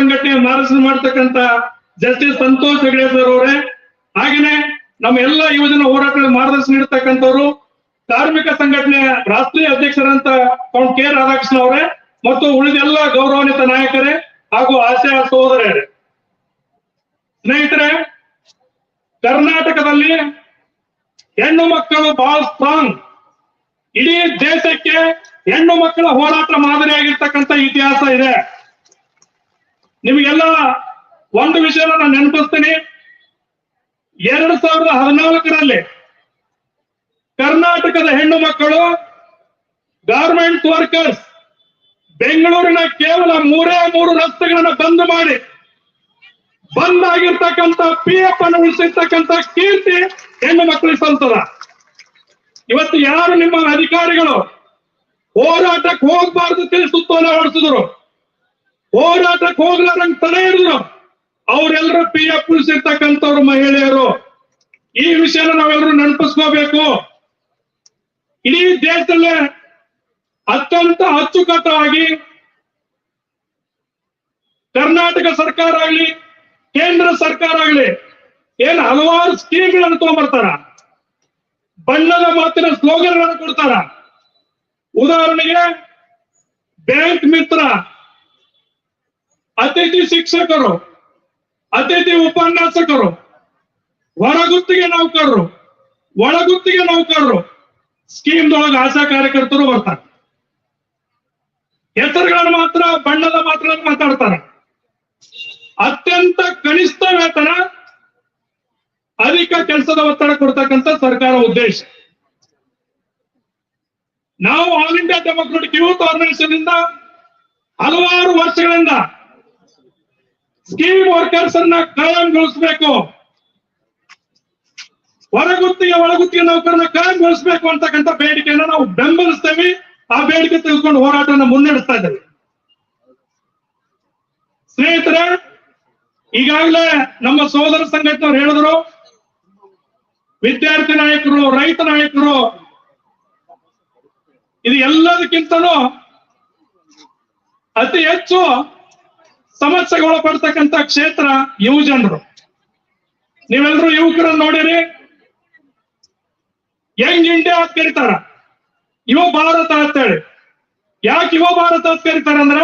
ಸಂಘಟನೆ ಮಾರ್ಗದರ್ಶನ ಮಾಡ್ತಕ್ಕಂತ ಜಸ್ಟಿಸ್ ಸಂತೋಷ್ ಹೆಗಡೆ ಸರ್ ಅವರೇ. ಹಾಗೇನೆ ನಮ್ಮ ಎಲ್ಲ ಯುವಜನ ಹೋರಾಟಗಳ ಮಾರ್ಗದರ್ಶನ ನೀಡ್ತಕ್ಕಂಥವ್ರು ಕಾರ್ಮಿಕ ಸಂಘಟನೆಯ ರಾಷ್ಟ್ರೀಯ ಅಧ್ಯಕ್ಷರಂತ ಕೌಂಟ್ ಕೆ ರಾಧಾಕೃಷ್ಣ ಅವರೇ ಮತ್ತು ಉಳಿದೆಲ್ಲ ಗೌರವಾನ್ವಿತ ನಾಯಕರೇ ಹಾಗೂ ಆಶಯ ಸಹೋದರರೇ. ಸ್ನೇಹಿತರೆ, ಕರ್ನಾಟಕದಲ್ಲಿ ಹೆಣ್ಣು ಮಕ್ಕಳು ಬಹಳ ಸ್ಟ್ರಾಂಗ್ ಇಡೀ ದೇಶಕ್ಕೆ ಹೆಣ್ಣು ಮಕ್ಕಳ ಹೋರಾಟ ಮಾದರಿಯಾಗಿರ್ತಕ್ಕಂಥ ಇತಿಹಾಸ ಇದೆ. ನಿಮಗೆಲ್ಲ ಒಂದು ವಿಷಯ ನಾನು ನೆನಪಿಸ್ತೀನಿ. ಎರಡು ಸಾವಿರದ ಹದಿನಾಲ್ಕರಲ್ಲಿ ಕರ್ನಾಟಕದ ಹೆಣ್ಣು ಮಕ್ಕಳು ಗಾರ್ಮೆಂಟ್ಸ್ ವರ್ಕರ್ಸ್ ಬೆಂಗಳೂರಿನ ಕೇವಲ ಮೂರೇ ಮೂರು ರಸ್ತೆಗಳನ್ನು ಬಂದ್ ಮಾಡಿ, ಬಂದ್ ಆಗಿರ್ತಕ್ಕಂಥ ಪಿ ಎಫ್ ಅನ್ನು ಉಳಿಸಿರ್ತಕ್ಕಂಥ ಕೀರ್ತಿ ಹೆಣ್ಣು ಮಕ್ಕಳಿಗೆ ಸಲ್ತದ. ಇವತ್ತು ಯಾರು ನಿಮ್ಮ ಅಧಿಕಾರಿಗಳು ಹೋರಾಟಕ್ಕೆ ಹೋಗ್ಬಾರ್ದು ತಿಳಿ ಹೊಡಿಸಿದ್ರು? ಹೋರಾಟಕ್ಕೆ ಹೋಗ್ಲಾರಂಗ್ ತಡೆ ಇರಲು ಅವರೆಲ್ಲರೂ ಪಿ ಎಫ್ ಇರ್ತಕ್ಕಂಥವ್ರು ಮಹಿಳೆಯರು. ಈ ವಿಷಯನ ನಾವೆಲ್ಲರೂ ನೆನಪಿಸ್ಕೋಬೇಕು. ಇಡೀ ದೇಶದಲ್ಲೇ ಅತ್ಯಂತ ಅಚ್ಚುಕಟ್ಟಾಗಿ ಕರ್ನಾಟಕ ಸರ್ಕಾರ ಆಗ್ಲಿ, ಕೇಂದ್ರ ಸರ್ಕಾರ ಆಗ್ಲಿ, ಏನ್ ಹಲವಾರು ಸ್ಕೀಮ್ಗಳನ್ನು ತಗೊಂಡ್ಬರ್ತಾರ ಬಣ್ಣದ ಮಾತಿನ ಸ್ಲೋಗನ್ಗಳನ್ನು ಕೊಡ್ತಾರ. ಉದಾಹರಣೆಗೆ, ಬ್ಯಾಂಕ್ ಮಿತ್ರ ಅತಿಥಿ ಶಿಕ್ಷಕರು, ಅತಿಥಿ ಉಪನ್ಯಾಸಕರು ಹೊರಗುತ್ತಿಗೆ ನೌಕರರು, ಒಳಗುತ್ತಿಗೆ ನೌಕರರು ಸ್ಕೀಮ್ ಸ್ಕೀಮ್ದೊಳಗೆ ಆಶಾ ಕಾರ್ಯಕರ್ತರು ಬರ್ತಾರೆ. ಹೆಸರುಗಳನ್ನು ಮಾತ್ರ, ಬಣ್ಣದ ಮಾತ್ರ ಮಾತಾಡ್ತಾರೆ. ಅತ್ಯಂತ ಕನಿಷ್ಠ ವೇತನ, ಅಧಿಕ ಕೆಲಸದ ಒತ್ತಡ ಕೊಡ್ತಕ್ಕಂಥ ಸರ್ಕಾರ ಉದ್ದೇಶ. ನಾವು all India democratic youth organisation ಹಲವಾರು ವರ್ಷಗಳಿಂದ ಸ್ಕೀಮ್ ವರ್ಕರ್ಸ್ ಅನ್ನ ಕಾಯಂಗೊಳಿಸಬೇಕು. ಹೊರಗುತ್ತಿಗೆ ಒಳಗುತ್ತಿಗೆ ನೌಕರನ್ನ ಕಾಯಂಗೊಳಿಸಬೇಕು ಅಂತಕ್ಕಂಥ ಬೇಡಿಕೆಯನ್ನ ನಾವು ಬೆಂಬಲಿಸ್ತೇವೆ. ಆ ಬೇಡಿಕೆ ತೆಗೆದುಕೊಂಡು ಹೋರಾಟವನ್ನು ಮುನ್ನಡೆಸ್ತಾ ಇದ್ದೇವೆ. ಸ್ನೇಹಿತರೆ, ಈಗಾಗಲೇ ನಮ್ಮ ಸೋದರ ಸಂಘಟನೆಯವರು ಹೇಳಿದ್ರು, ವಿದ್ಯಾರ್ಥಿ ನಾಯಕರು, ರೈತ ನಾಯಕರು, ಇದು ಎಲ್ಲದಕ್ಕಿಂತನೂ ಅತಿ ಹೆಚ್ಚು ಸಮಸ್ಯೆಗಳು ಪಡ್ತಕ್ಕಂಥ ಕ್ಷೇತ್ರ ಯುವ ಜನರು. ನೀವೆಲ್ಲರೂ ಯುವಕರನ್ನ ನೋಡಿರಿ. ಯಂಗ್ ಇಂಡಿಯಾ ಅಂತ ಕರೀತಾರ. ಯುವ ಭಾರತ ಅಂತೇಳಿ ಯಾಕೆ ಯುವ ಭಾರತ ಅಂತ ಕರೀತಾರ ಅಂದ್ರ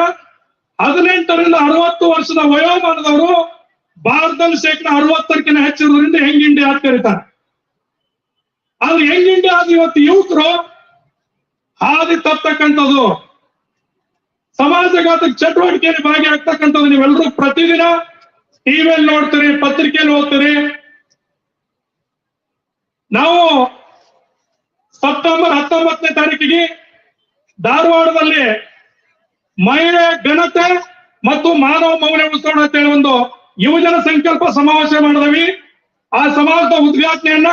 ಹದಿನೆಂಟರಿಂದ ಅರವತ್ತು ವರ್ಷದ ವಯೋಮಾನದವರು ಭಾರತದಲ್ಲಿ ಶೇಕಡ ಅರವತ್ತರಕ್ಕಿಂತ ಹೆಚ್ಚಿರೋದ್ರಿಂದ ಯಂಗ್ ಇಂಡಿಯಾ ಅಂತ ಕರೀತಾರೆ. ಆದ್ರೆ ಯಂಗ್ ಇಂಡಿಯಾ ಇವತ್ತು ಯುವಕರು ಹಾದಿ ತಪ್ಪತಕ್ಕಂಥದ್ದು ಸಮಾಜಘಾತಕ ಚಟುವಟಿಕೆಯಲ್ಲಿ ಭಾಗಿಯಾಗ್ತಕ್ಕಂಥದ್ದು ನೀವೆಲ್ಲರೂ ಪ್ರತಿದಿನ ಟಿವಿಯಲ್ಲಿ ನೋಡ್ತೀರಿ ಪತ್ರಿಕೆಯಲ್ಲಿ ಓದ್ತೀರಿ. ನಾವು ಸೆಪ್ಟೆಂಬರ್ ಹತ್ತೊಂಬತ್ತನೇ ತಾರೀಕಿಗೆ ಧಾರವಾಡದಲ್ಲಿ ಮಹಿಳೆ ಘನತೆ ಮತ್ತು ಮಾನವ ಮೌಲ್ಯ ಉಳಿಸೋಣ ಅಂತ ಹೇಳಿ ಒಂದು ಯುವಜನ ಸಂಕಲ್ಪ ಸಮಾವೇಶ ಮಾಡಿದವಿ. ಆ ಸಮಾಜದ ಉದ್ಘಾಟನೆಯನ್ನ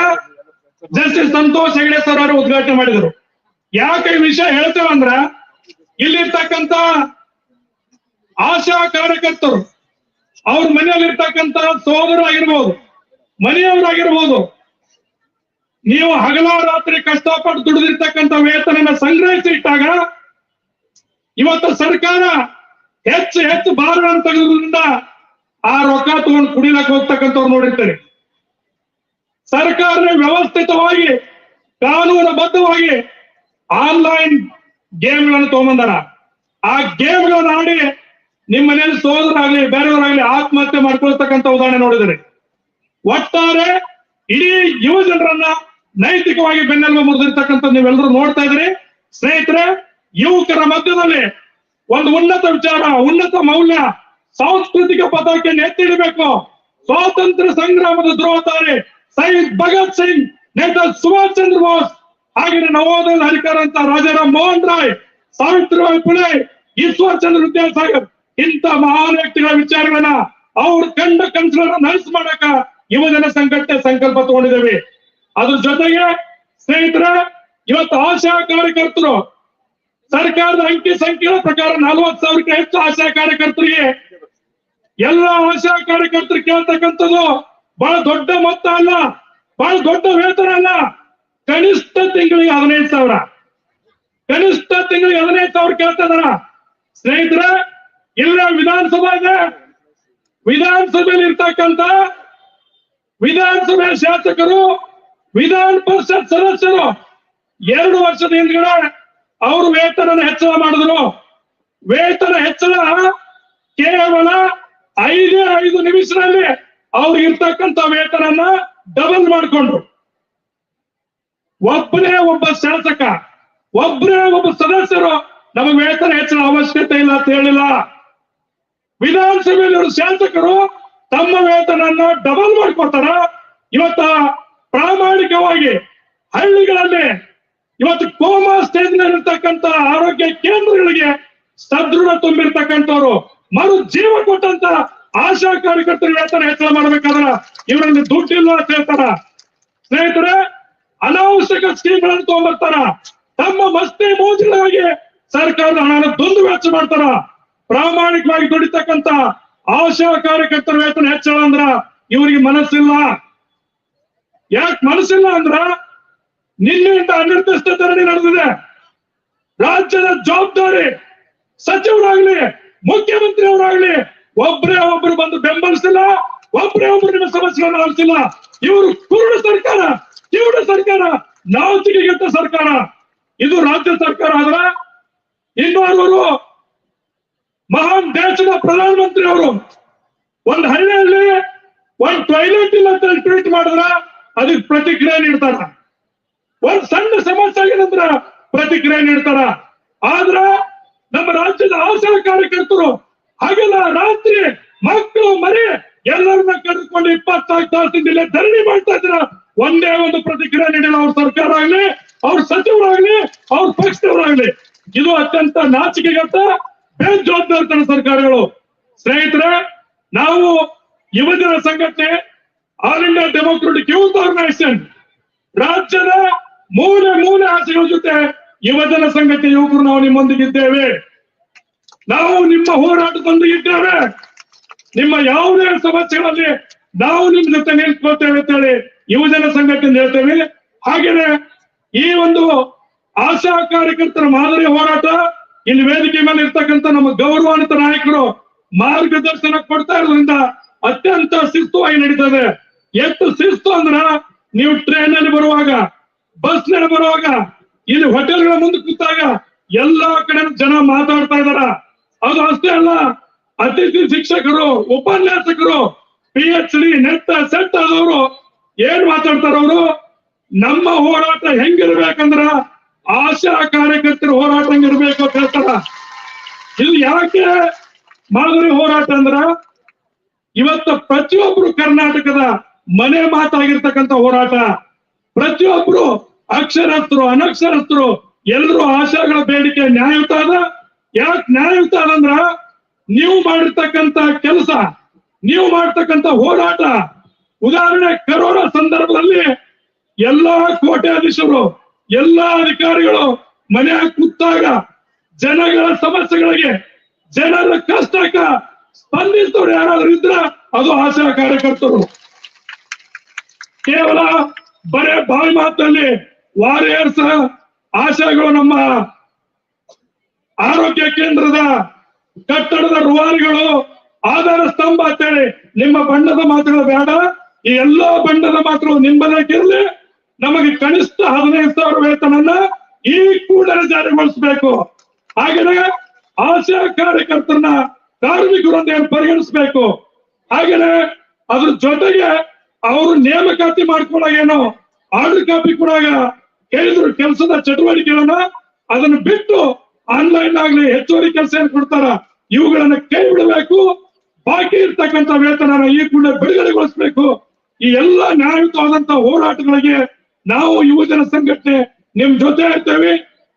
ಜಸ್ಟಿಸ್ ಸಂತೋಷ್ ಹೆಗಡೆ ಸರ್ ಅವರು ಉದ್ಘಾಟನೆ ಮಾಡಿದರು. ಯಾಕೆ ಈ ವಿಷಯ ಹೇಳ್ತೇವಂದ್ರ ಇಲ್ಲಿರ್ತಕ್ಕಂತ ಆಶಾ ಕಾರ್ಯಕರ್ತರು, ಅವ್ರ ಮನೆಯಲ್ಲಿರ್ತಕ್ಕಂತ ಸೋದರಾಗಿರ್ಬೋದು ಮನೆಯವರಾಗಿರ್ಬೋದು, ನೀವು ಹಗಲ ರಾತ್ರಿ ಕಷ್ಟಪಟ್ಟು ದುಡಿದಿರ್ತಕ್ಕಂಥ ವೇತನ ಸಂಗ್ರಹಿಸಿ ಇಟ್ಟಾಗ ಇವತ್ತು ಸರ್ಕಾರ ಹೆಚ್ಚು ಹೆಚ್ಚು ಭಾರವನ್ನು ತೆಗೆದ್ರಿಂದ ಆ ರೊಕ್ಕ ತಗೊಂಡು ಕುಡಿಲಕ್ಕೆ ಹೋಗ್ತಕ್ಕಂಥವ್ರು ನೋಡಿರ್ತಾರೆ. ಸರ್ಕಾರ ವ್ಯವಸ್ಥಿತವಾಗಿ, ಕಾನೂನುಬದ್ಧವಾಗಿ ಆನ್ಲೈನ್ ಗೇಮ್ಗಳನ್ನು ತಗೊಂಬಂದಾರ. ಆ ಗೇಮ್ಗಳನ್ನ ಆಡಿ ನಿಮ್ಮ ಮನೇಲಿ ಸೋದರಾಗ್ಲಿ, ಬೇರೆಯವರಾಗ್ಲಿ ಆತ್ಮಹತ್ಯೆ ಮಾಡ್ಕೊಳ್ತಕ್ಕಂತ ಉದಾಹರಣೆ ನೋಡಿದರೆ. ಒಟ್ಟಾರೆ ಇಡೀ ಯುವ ಜನರನ್ನ ನೈತಿಕವಾಗಿ ಬೆನ್ನೆಲುಬು ಮುರಿದಿರ್ತಕ್ಕಂಥ ನೀವೆಲ್ಲರೂ ನೋಡ್ತಾ ಇದ್ರಿ ಸ್ನೇಹಿತರೆ, ಯುವಕರ ಮಧ್ಯದಲ್ಲಿ ಒಂದು ಉನ್ನತ ವಿಚಾರ, ಉನ್ನತ ಮೌಲ್ಯ, ಸಾಂಸ್ಕೃತಿಕ ಪದಕ್ಕೆ ನೆತ್ತಿಡಬೇಕು ಸ್ವಾತಂತ್ರ್ಯ ಸಂಗ್ರಾಮದ ಧ್ರುವತಾರೆ ಸೈದ್ ಭಗತ್ ಸಿಂಗ್, ನೇತಾಜಿ ಸುಭಾಷ್ ಚಂದ್ರ ಬೋಸ್ ಹಾಗೆ ನವೋದಯ ಅಧಿಕಾರ ಅಂತ ರಾಜಾರಾಮ್ ಮೋಹನ್ ರಾಯ್ ಸಾವಿತ್ರಿಬಾಯಿ ಪುಳೆ ಈಶ್ವರ್ ಚಂದ್ರ ವಿದ್ಯಾಸಾಗರ್ ಇಂಥ ಮಹಾನ್ ವ್ಯಕ್ತಿಗಳ ವಿಚಾರಗಳನ್ನ ಅವ್ರು ಕಂಡ ಕನಸುಗಳನ್ನ ನನಸು ಮಾಡಕ ಯುವಜನ ಸಂಘಟನೆ ಸಂಕಲ್ಪ ತಗೊಂಡಿದ್ದೇವೆ. ಅದ್ರ ಜೊತೆಗೆ ಸ್ನೇಹಿತರ, ಇವತ್ತು ಆಶಾ ಕಾರ್ಯಕರ್ತರು, ಸರ್ಕಾರದ ಅಂಕಿ ಸಂಖ್ಯೆಗಳ ಪ್ರಕಾರ ನಲವತ್ತು ಸಾವಿರಕ್ಕೆ ಹೆಚ್ಚು ಆಶಾ ಕಾರ್ಯಕರ್ತರಿಗೆ, ಎಲ್ಲ ಆಶಾ ಕಾರ್ಯಕರ್ತರು ಕೇಳ್ತಕ್ಕಂಥದ್ದು ಬಹಳ ದೊಡ್ಡ ಮೊತ್ತ ಅಲ್ಲ, ಬಹಳ ದೊಡ್ಡ ವೇತನ ಅಲ್ಲ. ಕನಿಷ್ಠ ತಿಂಗಳಿಗೆ ಹದಿನೈದು ಸಾವಿರ. ಕನಿಷ್ಠ ತಿಂಗಳಿಗೆ ಹದಿನೈದು ಸಾವಿರ ಕೇಳ್ತಾ ಸ್ನೇಹಿತರೆ ಇಲ್ಲ ವಿಧಾನಸಭಾ ಇದೆ ವಿಧಾನಸಭೆಯಲ್ಲಿ ಇರ್ತಕ್ಕಂತ ವಿಧಾನಸಭೆ ಶಾಸಕರು, ವಿಧಾನ ಪರಿಷತ್ ಸದಸ್ಯರು ಎರಡು ವರ್ಷದ ಹಿಂದ್ಗಡೆ ಅವರು ವೇತನ ಹೆಚ್ಚಳ ಮಾಡಿದ್ರು. ವೇತನ ಹೆಚ್ಚಳ ಕೇವಲ ಐದೇ ಐದು ನಿಮಿಷದಲ್ಲಿ ಅವ್ರಿಗೆ ಇರ್ತಕ್ಕಂತ ವೇತನನ್ನ ಡಬಲ್ ಮಾಡಿಕೊಂಡ್ರು. ಒಬ್ಬನೇ ಒಬ್ಬ ಶಾಸಕ ಒಬ್ಬರೇ ಒಬ್ಬ ಸದಸ್ಯರು ನಮಗೆ ವೇತನ ಹೆಚ್ಚಿನ ಅವಶ್ಯಕತೆ ಇಲ್ಲ ಅಂತ ಹೇಳಿಲ್ಲ. ವಿಧಾನಸಭೆಯಲ್ಲಿ ಶಾಸಕರು ತಮ್ಮ ವೇತನ ಡಬಲ್ ಮಾಡ್ಕೊತಾರ ಇವತ್ತ ಪ್ರಾಮಾಣಿಕವಾಗಿ ಹಳ್ಳಿಗಳಲ್ಲಿ ಇವತ್ತು ಕೋಮಾ ಸ್ಟೇಜ್ ಇರ್ತಕ್ಕಂತ ಆರೋಗ್ಯ ಕೇಂದ್ರಗಳಿಗೆ ಸದೃಢ ತುಂಬಿರ್ತಕ್ಕಂಥವ್ರು, ಮರು ಜೀವ ಕೊಟ್ಟಂತ ಆಶಾ ಕಾರ್ಯಕರ್ತರ ವೇತನ ಹೆಚ್ಚಳ ಮಾಡ್ಬೇಕಾದ್ರ ಇವರಲ್ಲಿ ದುಡ್ಡಿಲ್ಲ ಅಂತ ಹೇಳ್ತಾರ. ಸ್ನೇಹಿತರೆ ಅನಾವಶ್ಯಕ ಸ್ಕೀಮ್ಗಳನ್ನು ತಗೊಂಡ್ಬರ್ತಾರ. ತಮ್ಮ ಮಸ್ತಿ ಮೋಜಿಗಾಗಿ ಸರ್ಕಾರದ ಹಣನ ದುಂದು ವೆಚ್ಚ ಮಾಡ್ತಾರ. ಪ್ರಾಮಾಣಿಕವಾಗಿ ದುಡಿತಕ್ಕಂತ ಆಶಾ ಕಾರ್ಯಕರ್ತರ ವೇತನ ಹೆಚ್ಚಳ ಅಂದ್ರ ಇವರಿಗೆ ಮನಸ್ಸಿಲ್ಲ. ಯಾಕೆ ಮನಸ್ಸಿಲ್ಲ ಅಂದ್ರ ನಿನ್ನೆಯಿಂದ ಅನಿರ್ದಿಷ್ಟ ಧರಣಿ ನಡೆದಿದೆ. ರಾಜ್ಯದ ಜವಾಬ್ದಾರಿ ಸಚಿವರಾಗ್ಲಿ ಮುಖ್ಯಮಂತ್ರಿ ಅವರಾಗ್ಲಿ ಒಬ್ರೇ ಒಬ್ರು ಬಂದು ಬೆಂಬಲಿಸಿಲ್ಲ, ಒಬ್ರೇ ಒಬ್ರು ನಿಮ್ಮ ಸಮಸ್ಯೆಗಳನ್ನು ಆಲಿಸಿಲ್ಲ ಇವರು ಕುರುಡು ಸರ್ಕಾರ. ಕಿವುಡ ಸರ್ಕಾರ ನಾಚಿಕೆಗೆಟ್ಟ ಸರ್ಕಾರ. ಇದು ರಾಜ್ಯ ಸರ್ಕಾರ ಆದ್ರ ಇನ್ನೋರ್ವರು ಮಹಾನ್ ದೇಶದ ಪ್ರಧಾನಮಂತ್ರಿ ಅವರು ಒಂದ್ ಹಳ್ಳಿಯಲ್ಲಿ ಒಂದ್ ಟಾಯ್ಲೆಟ್ ಇಲ್ಲ ಅಂತ ಟ್ವೀಟ್ ಮಾಡಿದ್ರ ಅದಕ್ಕೆ ಪ್ರತಿಕ್ರಿಯೆ ನೀಡ್ತಾರ. ಒಂದ್ ಸಣ್ಣ ಸಮಸ್ಯೆ ಆಗಿದಂದ್ರ ಪ್ರತಿಕ್ರಿಯೆ ನೀಡ್ತಾರ. ಆದ್ರ ನಮ್ಮ ರಾಜ್ಯದ ಆಶಾ ಕಾರ್ಯಕರ್ತರು ಹಗಲ ರಾತ್ರಿ ಮಕ್ಕಳು ಮರಿ ಎಲ್ಲರನ್ನ ಕರೆದುಕೊಂಡು ಇಪ್ಪತ್ತಾರು ತಾಸಿಂದ ಇಲ್ಲೇ ಧರಣಿ ಮಾಡ್ತಾ ಇದ್ರ ಒಂದೇ ಒಂದು ಪ್ರತಿಕ್ರಿಯೆ ನೀಡಿಲ್ಲ ಅವ್ರ ಸರ್ಕಾರ ಆಗ್ಲಿ ಅವ್ರ ಸಚಿವರಾಗ್ಲಿ, ಅವ್ರ ಪಕ್ಷದವರಾಗ್ಲಿ, ಇದು ಅತ್ಯಂತ ನಾಚಿಕೆಗತ್ತ, ಬೇಜವಾಬ್ದಾರಿತನ ಸರ್ಕಾರಗಳು. ಸ್ನೇಹಿತರೆ, ನಾವು ಯುವಜನ ಸಂಘಟನೆ all India democratic youth organisation ರಾಜ್ಯದ ಮೂಲೆ ಮೂಲೆ ಆಸೆಗಳ ಜೊತೆ ಯುವಜನ ಸಂಘಟನೆ ಯುವಕರು ನಾವು ನಿಮ್ಮೊಂದಿಗಿದ್ದೇವೆ. ನಾವು ನಿಮ್ಮ ಹೋರಾಟದೊಂದಿಗಿದ್ದೇವೆ ನಿಮ್ಮ ಯಾವುದೇ ಸಮಸ್ಯೆಗಳಲ್ಲಿ ನಾವು ನಿಮ್ ಜೊತೆ ನಿಂತ್ಕೋತೇವೆ ಅಂತ ಹೇಳಿ ಯುವಜನ ಸಂಘಟನೆ ಹೇಳ್ತೇವೆ ಹಾಗೇನೆ ಈ ಒಂದು ಆಶಾ ಕಾರ್ಯಕರ್ತರ ಮಾದರಿ ಹೋರಾಟ ಇಲ್ಲಿ ವೇದಿಕೆ ಮೇಲೆ ಇರ್ತಕ್ಕಂಥ ನಮ್ಮ ಗೌರವಾನ್ವಿತ ನಾಯಕರು ಮಾರ್ಗದರ್ಶನ ಕೊಡ್ತಾ ಇರೋದ್ರಿಂದ ಅತ್ಯಂತ ಶಿಸ್ತುವಾಗಿ ನಡೀತದೆ ಎಷ್ಟು ಶಿಸ್ತು ಅಂದ್ರ ನೀವು ಟ್ರೈನ್ ಅಲ್ಲಿ ಬರುವಾಗ ಬಸ್ನಲ್ಲಿ ಬರುವಾಗ, ಇಲ್ಲಿ ಹೋಟೆಲ್ಗಳ ಮುಂದೆ ಕೂತಾಗ ಎಲ್ಲಾ ಕಡೆ ಜನ ಮಾತಾಡ್ತಾ ಇದಾರ. ಅದು ಅಷ್ಟೇ ಅಲ್ಲ, ಅತಿಥಿ ಶಿಕ್ಷಕರು, ಉಪನ್ಯಾಸಕರು P H D net set ಆದವರು ಏನ್ ಮಾತಾಡ್ತಾರ ಅವರು? ನಮ್ಮ ಹೋರಾಟ ಹೆಂಗಿರ್ಬೇಕಂದ್ರ ಆಶಾ ಕಾರ್ಯಕರ್ತರ ಹೋರಾಟ ಹೆಂಗಿರ್ಬೇಕು ಅಂತ ಹೇಳ್ತಾರ. ಇದು ಯಾಕೆ ಮಾದರಿ ಹೋರಾಟ ಅಂದ್ರ ಇವತ್ತ ಪ್ರತಿಯೊಬ್ರು ಕರ್ನಾಟಕದ ಮನೆ ಮಾತಾಗಿರ್ತಕ್ಕಂಥ ಹೋರಾಟ. ಪ್ರತಿಯೊಬ್ರು ಅಕ್ಷರಸ್ಥರು, ಅನಕ್ಷರಸ್ಥರು ಎಲ್ಲರೂ ಆಶಾಗಳ ಬೇಡಿಕೆ ನ್ಯಾಯಯುತ ಅದ. ಯಾಕೆ ನ್ಯಾಯಯುತ ಅದಂದ್ರ ನೀವು ಮಾಡಿರ್ತಕ್ಕಂತ ಕೆಲಸ, ನೀವು ಮಾಡ್ತಕ್ಕಂತ ಹೋರಾಟ ಉದಾಹರಣೆ, ಕರೋನಾ ಸಂದರ್ಭದಲ್ಲಿ ಎಲ್ಲಾ ಕೋಟ್ಯಾಧೀಶರು ಎಲ್ಲಾ ಅಧಿಕಾರಿಗಳು ಮನೆ ಕೂತಾಗ ಜನಗಳ ಸಮಸ್ಯೆಗಳಿಗೆ ಜನರ ಕಷ್ಟಕ್ಕ ಸ್ಪಂದಿಸಿದವರು ಯಾರಾದ್ರೂ ಇದ್ರ ಅದು ಆಶಾ ಕಾರ್ಯಕರ್ತರು. ಕೇವಲ ಬರೇ ಬಾಯಿ ಮಾತಲ್ಲಿ ವಾರಿಯರ್ಸ್ ಆಶಾಗಳು ನಮ್ಮ ಆರೋಗ್ಯ ಕೇಂದ್ರದ ಕಟ್ಟಡದ ರುವಾರಿಗಳು, ಆಧಾರ ಸ್ತಂಭ ಅಂತೇಳಿ ನಿಮ್ಮ ಬಣ್ಣದ ಮಾತುಗಳು ಬೇಡ. ಈ ಎಲ್ಲಾ ಬಂಡದ ಮಾತ್ರ ನಿಂಬದಕ್ಕಿರಲಿ ನಮಗೆ ಕನಿಷ್ಠ ಹದಿನೈದು ಸಾವಿರ ವೇತನನ್ನ ಈ ಕೂಡಲೇ ಜಾರಿಗೊಳಿಸಬೇಕು. ಹಾಗೆಯೇ ಆಶಾ ಕಾರ್ಯಕರ್ತರನ್ನ ಕಾರ್ಮಿಕರೊಂದೇ ಪರಿಗಣಿಸಬೇಕು. ಹಾಗೆಯೇ ಅದ್ರ ಜೊತೆಗೆ ಅವರು ನೇಮಕಾತಿ ಮಾಡ್ಕೊಂಡಾಗ ಏನು, ಆರ್ಡರ್ ಕಾಪಿ ಕೊಡಾಗ ಕೇಳಿದ್ರು ಕೆಲಸದ ಚಟುವಟಿಕೆಗಳನ್ನ, ಅದನ್ನ ಬಿಟ್ಟು ಆನ್ಲೈನ್ ಆಗ್ಲಿ ಹೆಚ್ಚುವರಿ ಕೆಲಸ ಏನ್ ಕೊಡ್ತಾರ, ಇವುಗಳನ್ನ ಕೈ ಬಿಡಬೇಕು ಬಾಕಿ ಇರ್ತಕ್ಕಂಥ ವೇತನ ಈ ಕೂಡಲೇ ಬಿಡುಗಡೆಗೊಳಿಸಬೇಕು. ಈ ಎಲ್ಲ ನ್ಯಾಯಯುತವಾದಂತಹ ಹೋರಾಟಗಳಿಗೆ ನಾವು ಯುವಜನ ಸಂಘಟನೆ ನಿಮ್ ಜೊತೆ ಇರ್ತೇವೆ.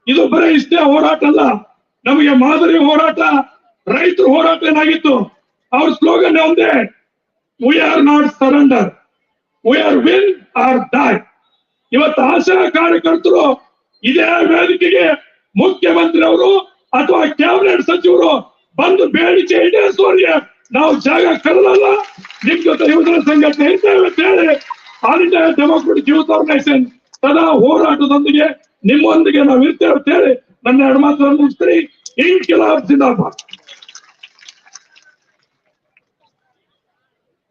ಇದು ಬರೀ ಇಷ್ಟೇ ಹೋರಾಟ ಅಲ್ಲ. ನಮಗೆ ಮಾದರಿ ಹೋರಾಟ, ರೈತರ ಹೋರಾಟ ಏನಾಗಿತ್ತು? ಅವ್ರ ಸ್ಲೋಗನ್ ಒಂದೇ we are not surrender we are win or die ಇವತ್ತು ಆಶಾ ಕಾರ್ಯಕರ್ತರು ಇದೇ ವೇದಿಕೆಗೆ ಮುಖ್ಯಮಂತ್ರಿ ಅವರು ಅಥವಾ ಕ್ಯಾಬಿನೆಟ್ ಸಚಿವರು ಬಂದು ಬೇಡಿಕೆ ಈಡೇರಿಸುವವರಿಗೆ ನಾವು ಜಾಗ ಕರಲಲ್ಲ ನಿಮ್ ಜೊತೆ ಯುವಜನ ಸಂಘಟನೆ ಅಂತ ಹೇಳಿ all India democratic youth organisation ಸದಾ ಹೋರಾಟದೊಂದಿಗೆ ನಿಮ್ಮೊಂದಿಗೆ ನಾವು ಇರ್ತೇವೆ ಅಂತ ಹೇಳಿ ನನ್ನ ಎರಡು ಮಾತನ್ನು ಮುಗಿಸ್ತೀನಿ ಇನ್ಕಿಲಾಬ್ ಜಿಂದಾಬಾದ್.